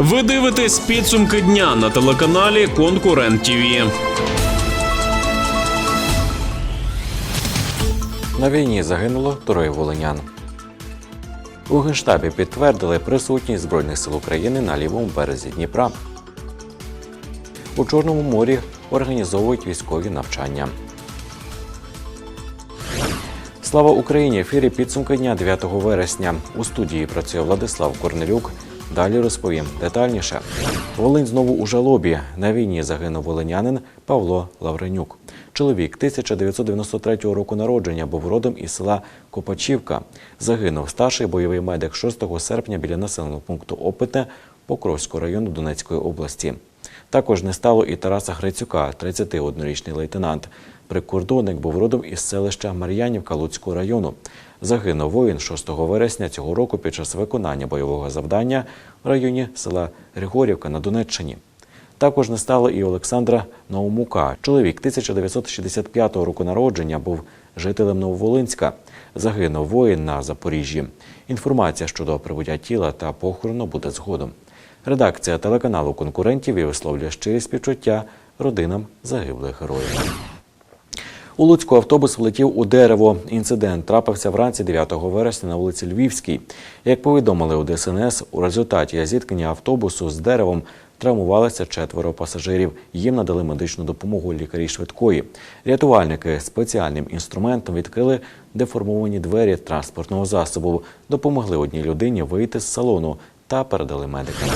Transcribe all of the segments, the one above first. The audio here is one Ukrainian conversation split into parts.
Ви дивитесь підсумки дня на телеканалі Конкурент ТІВІ. На війні загинуло троє волинян. У Генштабі підтвердили присутність Збройних сил України на лівому березі Дніпра. У Чорному морі організовують військові навчання. Слава Україні! В ефірі підсумки дня 9 вересня. У студії працює Владислав Корнелюк. Далі розповім детальніше. Волинь знову у жалобі. На війні загинув волинянин Павло Лавренюк. Чоловік 1993 року народження був родом із села Копачівка. Загинув старший бойовий медик 6 серпня біля населеного пункту Опите Покровського району Донецької області. Також не стало і Тараса Грицюка, 31-річний лейтенант. Прикордонник був родом із селища Мар'янівка Луцького району. Загинув воїн 6 вересня цього року під час виконання бойового завдання в районі села Григорівка на Донеччині. Також не стало і Олександра Наумука. Чоловік 1965 року народження був жителем Нововолинська. Загинув воїн на Запоріжжі. Інформація щодо прибуття тіла та похорону буде згодом. Редакція телеканалу конкурентів і висловлює щирі співчуття родинам загиблих героїв. У Луцьку автобус влетів у дерево. Інцидент трапився вранці 9 вересня на вулиці Львівській. Як повідомили у ДСНС, у результаті зіткнення автобусу з деревом травмувалися четверо пасажирів. Їм надали медичну допомогу лікарі швидкої. Рятувальники спеціальним інструментом відкрили деформовані двері транспортного засобу, допомогли одній людині вийти з салону та передали медикам.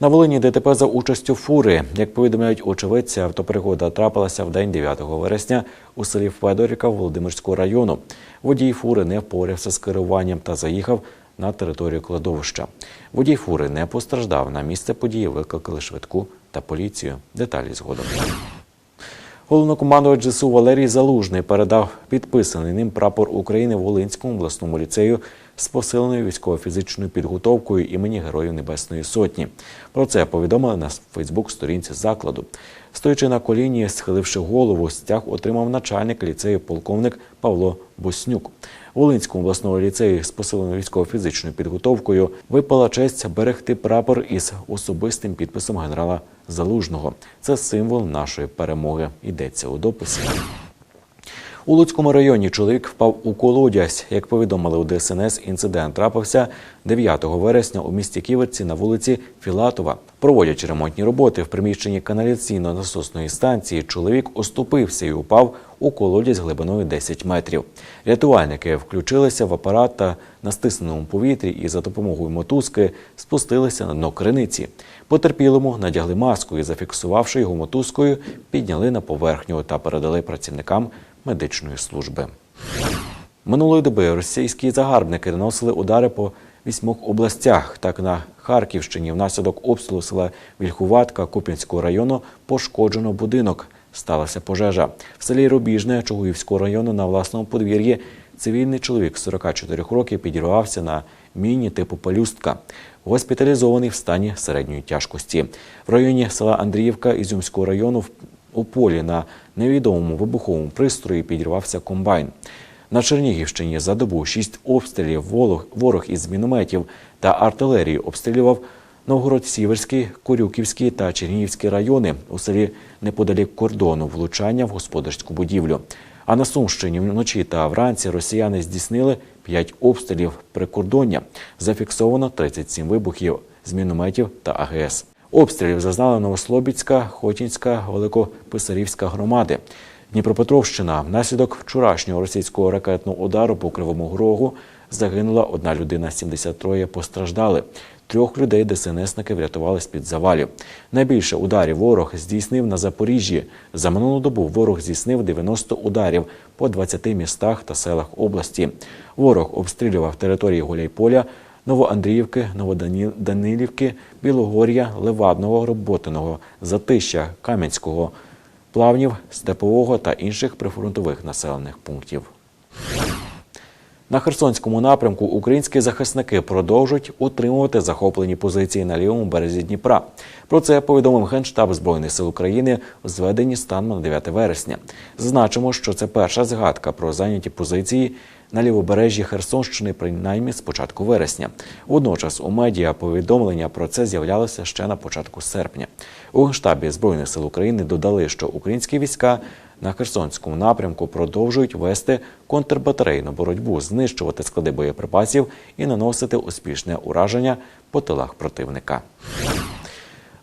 На Волині ДТП за участю фури. Як повідомляють очевидці, автопригода трапилася в день 9 вересня у селі Федорівка Володимирського району. Водій фури не впорався з керуванням та заїхав на територію кладовища. Водій фури не постраждав. На місце події викликали швидку та поліцію. Деталі згодом. Головнокомандувач ЖСУ Валерій Залужний передав підписаний ним прапор України Волинському обласному ліцею з посиленою військово-фізичною підготовкою імені Героїв Небесної Сотні. Про це повідомили на Фейсбук-сторінці закладу. Стоячи на коліні, схиливши голову, стяг отримав начальник ліцею полковник Павло Боснюк. Волинському обласному ліцею з посиленою військово-фізичною підготовкою випала честь берегти прапор із особистим підписом генерала Залужного. Це символ нашої перемоги. Йдеться у дописі. У Луцькому районі чоловік впав у колодязь. Як повідомили у ДСНС, інцидент трапився 9 вересня у місті Ківерці на вулиці Філатова. Проводячи ремонтні роботи в приміщенні каналіційно-насосної станції, чоловік оступився і упав у колодязь глибиною 10 метрів. Рятувальники включилися в апарат та на стисненому повітрі і за допомогою мотузки спустилися на дно криниці. Потерпілому надягли маску і, зафіксувавши його мотузкою, підняли на поверхню та передали працівникам медичної служби. Минулої доби російські загарбники наносили удари по вісьмох областях. Так на Харківщині внаслідок обстрілу села Вільхуватка Куп'янського району пошкоджено будинок. Сталася пожежа. В селі Рубіжне Чугуївського району на власному подвір'ї цивільний чоловік 44 років підірвався на міні типу пелюстка. Госпіталізований в стані середньої тяжкості. В районі села Андріївка Ізюмського району у полі на невідомому вибуховому пристрої підірвався комбайн. На Чернігівщині за добу шість обстрілів ворог, із мінометів та артилерії обстрілював Новгород-Сіверський, Корюківський та Чернігівський райони у селі неподалік кордону влучання в господарську будівлю. А на Сумщині вночі та вранці росіяни здійснили п'ять обстрілів прикордоння. Зафіксовано 37 вибухів з мінометів та АГС. Обстрілів зазнали Новослобідська, Хотінська, Великописарівська громади. Дніпропетровщина внаслідок вчорашнього російського ракетного удару по Кривому Рогу загинула одна людина, 73 постраждали. Трьох людей ДСНСники врятували з-під завалів. Найбільше ударів ворог здійснив на Запоріжжі. За минулу добу ворог здійснив 90 ударів по 20 містах та селах області. Ворог обстрілював території Гуляйполя, Новоандріївки, Новоданилівки, Білогор'я, Левадного, Роботиного, Затища, Кам'янського, Плавнів, Степового та інших прифронтових населених пунктів. На Херсонському напрямку українські захисники продовжують утримувати захоплені позиції на лівому березі Дніпра. Про це повідомив Генштаб Збройних сил України у зведенні станом на 9 вересня. Зазначимо, що це перша згадка про зайняті позиції на лівобережжі Херсонщини, принаймні з початку вересня. Водночас у медіа повідомлення про це з'являлося ще на початку серпня. У Генштабі Збройних сил України додали, що українські війська на Херсонському напрямку продовжують вести контрбатарейну боротьбу, знищувати склади боєприпасів і наносити успішне ураження по тилах противника.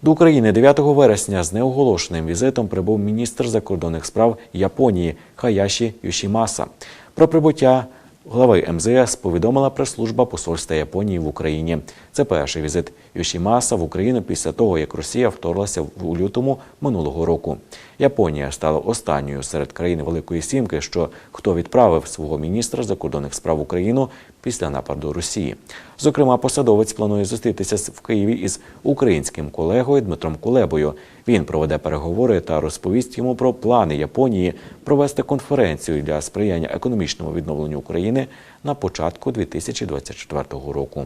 До України 9 вересня з неоголошеним візитом прибув міністр закордонних справ Японії Хаяші Юшімаса. Про прибуття глави МЗС повідомила прес-служба посольства Японії в Україні. Це перший візит Юшімаса в Україну після того, як Росія вторглася у лютому минулого року. Японія стала останньою серед країн Великої Сімки, що хто відправив свого міністра закордонних справ Україну після нападу Росії. Зокрема, посадовець планує зустрітися в Києві із українським колегою Дмитром Кулебою. Він проведе переговори та розповість йому про плани Японії провести конференцію для сприяння економічному відновленню України на початку 2024 року.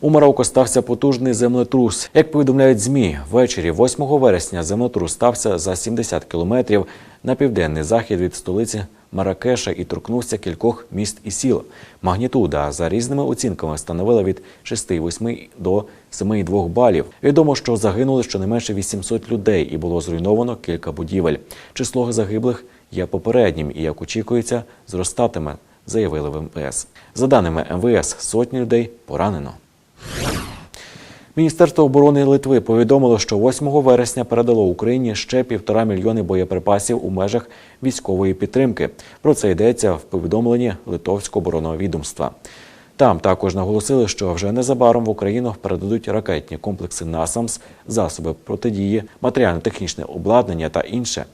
У Марокко стався потужний землетрус. Як повідомляють змі, ввечері 8 вересня землетрус стався за 70 кілометрів на південний захід від столиці Маракеша і торкнувся кількох міст і сіл. Магнітуда за різними оцінками становила від 6,8 до 7,2 балів. Відомо, що загинули щонайменше 800 людей і було зруйновано кілька будівель. Число загиблих є попереднім і, як очікується, зростатиме, заявили в МВС. За даними МВС, сотні людей поранено. Міністерство оборони Литви повідомило, що 8 вересня передало Україні ще півтора мільйони боєприпасів у межах військової підтримки. Про це йдеться в повідомленні Литовського оборонного відомства. Там також наголосили, що вже незабаром в Україну передадуть ракетні комплекси НАСАМС, засоби протидії, матеріально-технічне обладнання та інше.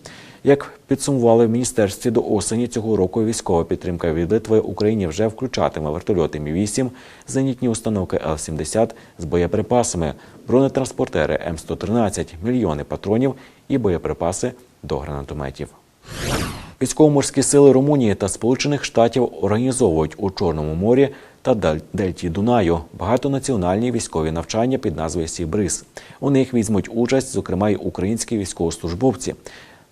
Як підсумували в міністерстві до осені цього року, військова підтримка від Литви Україні вже включатиме вертольоти Мі-8, зенітні установки Л-70 з боєприпасами, бронетранспортери М113, мільйони патронів і боєприпаси до гранатометів. Військово-морські сили Румунії та Сполучених Штатів організовують у Чорному морі та Дельті Дунаю багатонаціональні військові навчання під назвою Сібриз. У них візьмуть участь, зокрема, й українські військовослужбовці.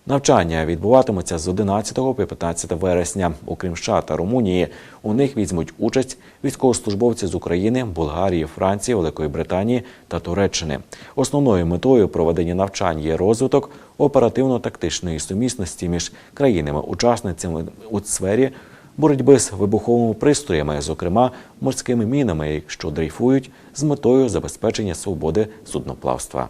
Навчання відбуватимуться з 11 по 15 вересня. Окрім США та Румунії, у них візьмуть участь військовослужбовці з України, Болгарії, Франції, Великої Британії та Туреччини. Основною метою проведення навчань є розвиток оперативно-тактичної сумісності між країнами-учасницями у сфері боротьби з вибуховими пристроями, зокрема морськими мінами, що дрейфують з метою забезпечення свободи судноплавства.